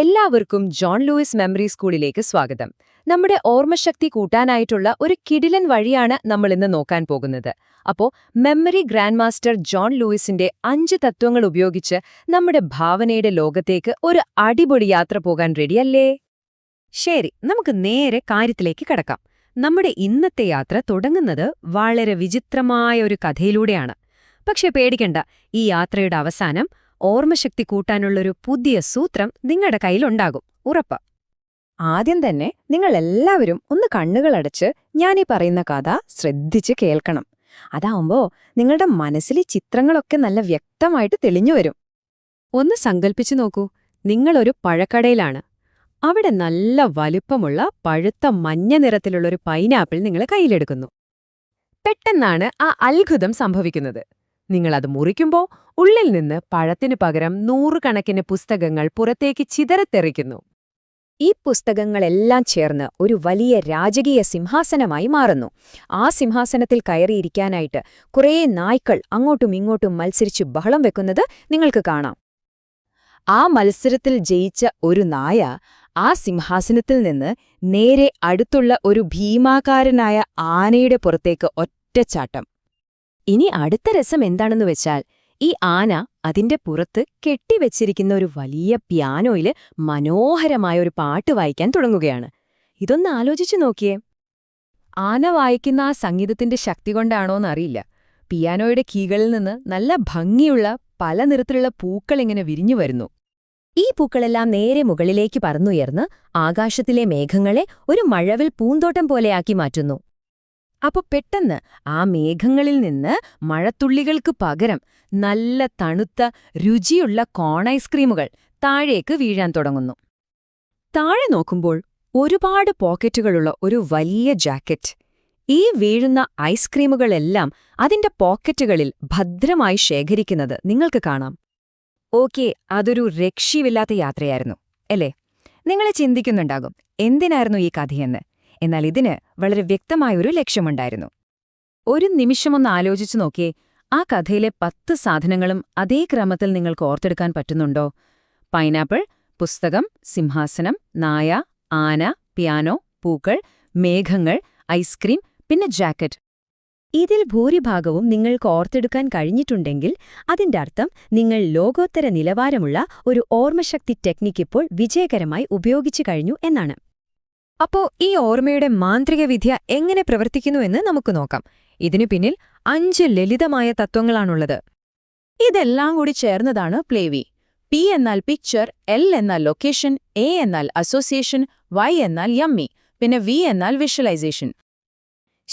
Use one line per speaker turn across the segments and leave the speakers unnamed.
എല്ലാവർക്കും John Luis memory സ്കൂളിലേക്ക് സ്വാഗതം നമ്മുടെ ഓർമ്മശക്തി കൂട്ടാനായിട്ടുള്ള ഒരു കിടിലൻ വഴിയാണ് നമ്മൾ ഇന്ന് നോക്കാൻ പോകുന്നത് അപ്പോൾ മെമ്മറി ഗ്രാൻഡ് മാസ്റ്റർ ജോൺ ലൂയിസിന്റെ അഞ്ച് തത്വങ്ങൾ ഉപയോഗിച്ച് നമ്മുടെ ഭാവനയുടെ ലോകത്തേക്ക് ഒരു അടിപൊളി യാത്ര പോകാൻ റെഡിയല്ലേ ശരി നമുക്ക് നേരെ കാര്യത്തിലേക്ക് കടക്കാം നമ്മുടെ ഇന്നത്തെ യാത്ര തുടങ്ങുന്നത് വളരെ വിചിത്രമായ ഒരു കഥയിലൂടെയാണ് പക്ഷെ പേടിക്കണ്ട ഈ യാത്രയുടെ അവസാനം ഓർമ്മശക്തി കൂട്ടാനുള്ളൊരു പുതിയ സൂത്രം നിങ്ങളുടെ കയ്യിലുണ്ടാകും ഉറപ്പ് ആദ്യം തന്നെ നിങ്ങൾ എല്ലാവരും ഒന്ന് കണ്ണുകളടച്ച് ഞാനീ പറയുന്ന കഥ ശ്രദ്ധിച്ച് കേൾക്കണം അതാവുമ്പോ നിങ്ങളുടെ മനസ്സിലെ ചിത്രങ്ങളൊക്കെ നല്ല വ്യക്തമായിട്ട് തെളിഞ്ഞു വരും ഒന്ന് സങ്കല്പിച്ചു നോക്കൂ നിങ്ങളൊരു പഴക്കടയിലാണ് അവിടെ നല്ല വലുപ്പമുള്ള പഴുത്ത മഞ്ഞ നിറത്തിലുള്ളൊരു പൈനാപ്പിൾ നിങ്ങൾ കയ്യിലെടുക്കുന്നു പെട്ടെന്നാണ് ആ അത്ഭുതം സംഭവിക്കുന്നത് നിങ്ങളത് മുറിക്കുമ്പോൾ ഉള്ളിൽ നിന്ന് പഴത്തിനു പകരം നൂറുകണക്കിന് പുസ്തകങ്ങൾ പുറത്തേക്ക് ചിതറത്തെറിക്കുന്നു ഈ പുസ്തകങ്ങളെല്ലാം ചേർന്ന് ഒരു വലിയ രാജകീയ സിംഹാസനമായി മാറുന്നു ആ സിംഹാസനത്തിൽ കയറിയിരിക്കാനായിട്ട് കുറേ നായ്ക്കൾ അങ്ങോട്ടും ഇങ്ങോട്ടും മത്സരിച്ച് ബഹളം വെക്കുന്നത് നിങ്ങൾക്ക് കാണാം ആ മത്സരത്തിൽ ജയിച്ച ഒരു നായ ആ സിംഹാസനത്തിൽ നിന്ന് നേരെ അടുത്തുള്ള ഒരു ഭീമാകാരനായ ആനയുടെ പുറത്തേക്ക് ഒറ്റച്ചാട്ടം ഇനി അടുത്ത രസം എന്താണെന്ന് വെച്ചാൽ ഈ ആന അതിന്റെ പുറത്ത് കെട്ടിവെച്ചിരിക്കുന്ന ഒരു വലിയ പിയാനോയിൽ മനോഹരമായ ഒരു പാട്ട് വായിക്കാൻ തുടങ്ങുകയാണ് ഇതൊന്ന് ആലോചിച്ചു നോക്കിയേ ആന വായിക്കുന്ന ആ സംഗീതത്തിന്റെ ശക്തി കൊണ്ടാണോന്നറിയില്ല പിയാനോയുടെ കീകളിൽ നിന്ന് നല്ല ഭംഗിയുള്ള പല നിറത്തിലുള്ള പൂക്കളിങ്ങനെ വിരിഞ്ഞു വരുന്നു ഈ പൂക്കളെല്ലാം നേരെ മുകളിലേക്ക് പറന്നുയർന്ന് ആകാശത്തിലെ മേഘങ്ങളെ ഒരു മഴവിൽ പൂന്തോട്ടം പോലെയാക്കി മാറ്റുന്നു അപ്പോൾ പെട്ടെന്ന് ആ മേഘങ്ങളിൽ നിന്ന് മഴത്തുള്ളികൾക്ക് പകരം നല്ല തണുത്ത രുചിയുള്ള കോൺ ഐസ്ക്രീമുകൾ താഴേക്ക് വീഴാൻ തുടങ്ങുന്നു താഴെ നോക്കുമ്പോൾ ഒരുപാട് പോക്കറ്റുകളുള്ള ഒരു വലിയ ജാക്കറ്റ് ഈ വീഴുന്ന ഐസ്ക്രീമുകളെല്ലാം അതിന്റെ പോക്കറ്റുകളിൽ ഭദ്രമായി ശേഖരിക്കുന്നത് നിങ്ങൾക്ക് കാണാം ഓക്കെ അതൊരു രക്ഷയുമില്ലാത്ത യാത്രയായിരുന്നു അല്ലേ നിങ്ങൾ ചിന്തിക്കുന്നുണ്ടാകും എന്തിനായിരുന്നു ഈ കഥയെന്ന് എന്നാൽ ഇതിന് വളരെ വ്യക്തമായൊരു ലക്ഷ്യമുണ്ടായിരുന്നു ഒരു നിമിഷമൊന്ന് ആലോചിച്ചു നോക്കിയേ ആ കഥയിലെ പത്ത് സാധനങ്ങളും അതേ ക്രമത്തിൽ നിങ്ങൾക്ക് ഓർത്തെടുക്കാൻ പറ്റുന്നുണ്ടോ പൈനാപ്പിൾ പുസ്തകം സിംഹാസനം നായ ആന പിയാനോ പൂക്കൾ മേഘങ്ങൾ ഐസ്ക്രീം പിന്നെ ജാക്കറ്റ് ഇതിൽ ഭൂരിഭാഗവും നിങ്ങൾക്ക് ഓർത്തെടുക്കാൻ കഴിഞ്ഞിട്ടുണ്ടെങ്കിൽ അതിന്റെ അർത്ഥം നിങ്ങൾ ലോകോത്തര നിലവാരമുള്ള ഒരു ഓർമ്മശക്തി ടെക്നിക്ക് ഇപ്പോൾ വിജയകരമായി ഉപയോഗിച്ചു കഴിഞ്ഞു എന്നാണ് അപ്പോ ഈ ഓർമ്മയുടെ മാന്ത്രിക വിദ്യ എങ്ങനെ പ്രവർത്തിക്കുന്നുവെന്ന് നമുക്ക് നോക്കാം ഇതിനു പിന്നിൽ അഞ്ച് ലളിതമായ തത്വങ്ങളാണുള്ളത് ഇതെല്ലാം കൂടി ചേർന്നതാണ് പ്ലേവി പി എന്നാൽ പിക്ചർ എൽ എന്നാൽ ലൊക്കേഷൻ എ എന്നാൽ അസോസിയേഷൻ വൈ എന്നാൽ യമ്മി പിന്നെ വി എന്നാൽ വിഷ്വലൈസേഷൻ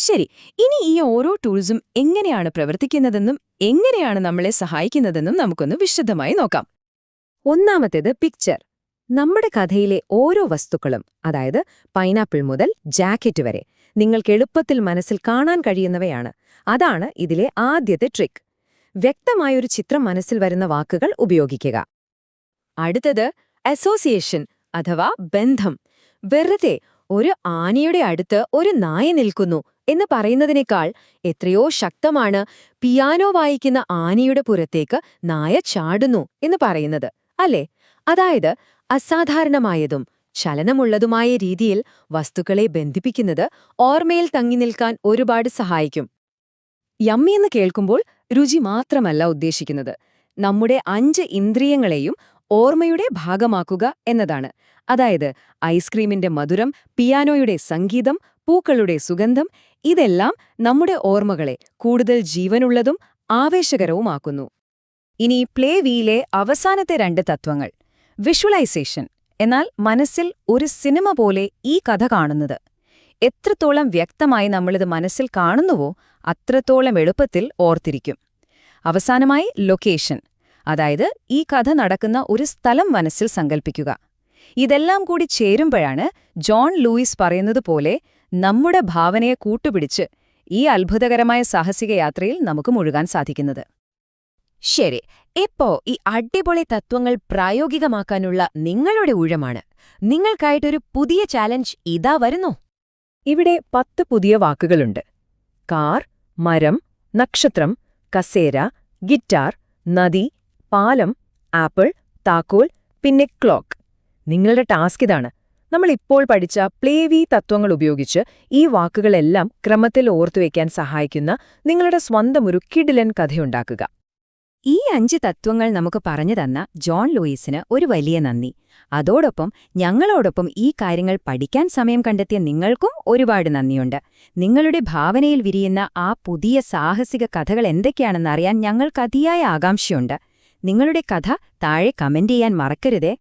ശരി ഇനി ഈ ഓരോ ടൂൾസും എങ്ങനെയാണ് പ്രവർത്തിക്കുന്നതെന്നും എങ്ങനെയാണ് നമ്മളെ സഹായിക്കുന്നതെന്നും നമുക്കൊന്ന് വിശദമായി നോക്കാം ഒന്നാമത്തേത് പിക്ചർ നമ്മുടെ കഥയിലെ ഓരോ വസ്തുക്കളും അതായത് പൈനാപ്പിൾ മുതൽ ജാക്കറ്റ് വരെ നിങ്ങൾക്ക് എളുപ്പത്തിൽ മനസ്സിൽ കാണാൻ കഴിയുന്നവയാണ് അതാണ് ഇതിലെ ആദ്യത്തെ ട്രിക്ക് വ്യക്തമായൊരു ചിത്രം മനസ്സിൽ വരുന്ന വാക്കുകൾ ഉപയോഗിക്കുക അടുത്തത് അസോസിയേഷൻ അഥവാ ബന്ധം വെറുതെ ഒരു ആനയുടെ അടുത്ത് ഒരു നായ നിൽക്കുന്നു എന്ന് പറയുന്നതിനേക്കാൾ എത്രയോ ശക്തമാണ് പിയാനോ വായിക്കുന്ന ആനയുടെ പുറത്തേക്ക് നായ ചാടുന്നു എന്ന് പറയുന്നത് അല്ലേ അതായത് അസാധാരണമായതും ചലനമുള്ളതുമായ രീതിയിൽ വസ്തുക്കളെ ബന്ധിപ്പിക്കുന്നത് ഓർമ്മയിൽ തങ്ങി നിൽക്കാൻ ഒരുപാട് സഹായിക്കും യമ്മി എന്ന് കേൾക്കുമ്പോൾ രുചി മാത്രമല്ല ഉദ്ദേശിക്കുന്നത് നമ്മുടെ അഞ്ച് ഇന്ദ്രിയങ്ങളെയും ഓർമ്മയുടെ ഭാഗമാക്കുക എന്നതാണ് അതായത് ഐസ്ക്രീമിന്റെ മധുരം പിയാനോയുടെ സംഗീതം പൂക്കളുടെ സുഗന്ധം ഇതെല്ലാം നമ്മുടെ ഓർമ്മകളെ കൂടുതൽ ജീവനുള്ളതും ആവേശകരവുമാക്കുന്നു ഇനി പ്ലേ വിയിലെ അവസാനത്തെ രണ്ട് തത്വങ്ങൾ വിഷ്വലൈസേഷൻ എന്നാൽ മനസ്സിൽ ഒരു സിനിമ പോലെ ഈ കഥ കാണുന്നത് എത്രത്തോളം വ്യക്തമായി നമ്മളിത് മനസ്സിൽ കാണുന്നുവോ അത്രത്തോളം എളുപ്പത്തിൽ ഓർത്തിരിക്കും അവസാനമായി ലൊക്കേഷൻ അതായത് ഈ കഥ നടക്കുന്ന ഒരു സ്ഥലം മനസ്സിൽ സങ്കല്പിക്കുക ഇതെല്ലാം കൂടി ചേരുമ്പോഴാണ് ജോൺ ലൂയിസ് പറയുന്നത് പോലെ നമ്മുടെ ഭാവനയെ കൂട്ടുപിടിച്ച് ഈ അത്ഭുതകരമായ സാഹസിക യാത്രയിൽ നമുക്ക് മുഴുകാൻ സാധിക്കുന്നത് ശരി ഇപ്പോ ഈ അടിപൊളി തത്വങ്ങൾ പ്രായോഗികമാക്കാനുള്ള നിങ്ങളുടെ ഊഴമാണ് നിങ്ങൾക്കായിട്ടൊരു പുതിയ ചാലഞ്ച് ഇതാ വരുന്നു ഇവിടെ പത്ത് പുതിയ വാക്കുകളുണ്ട് കാർ മരം നക്ഷത്രം കസേര ഗിറ്റാർ നദി പാലം ആപ്പിൾ താക്കോൽ പിന്നെ ക്ലോക്ക് നിങ്ങളുടെ ടാസ്ക് ഇതാണ് നമ്മൾ ഇപ്പോൾ പഠിച്ച പ്ലേവി തത്വങ്ങൾ ഉപയോഗിച്ച് ഈ വാക്കുകളെല്ലാം ക്രമത്തിൽ ഓർത്തുവെക്കാൻ സഹായിക്കുന്ന നിങ്ങളുടെ സ്വന്തം ഒരു കിഡിലൻ കഥയുണ്ടാക്കുക ഈ അഞ്ച് തത്വങ്ങൾ നമുക്ക് പറഞ്ഞു തന്ന ജോൺ ലൂയിസിന് ഒരു വലിയ നന്ദി അതോടൊപ്പം ഞങ്ങളോടൊപ്പം ഈ കാര്യങ്ങൾ പഠിക്കാൻ സമയം കണ്ടെത്തിയ നിങ്ങൾക്കും ഒരുപാട് നന്ദിയുണ്ട് നിങ്ങളുടെ ഭാവനയിൽ വിരിയുന്ന ആ പുതിയ സാഹസിക കഥകൾ എന്തൊക്കെയാണെന്നറിയാൻ ഞങ്ങൾക്ക് അതിയായ ആകാംക്ഷയുണ്ട് നിങ്ങളുടെ കഥ താഴെ കമന്റ് ചെയ്യാൻ മറക്കരുതേ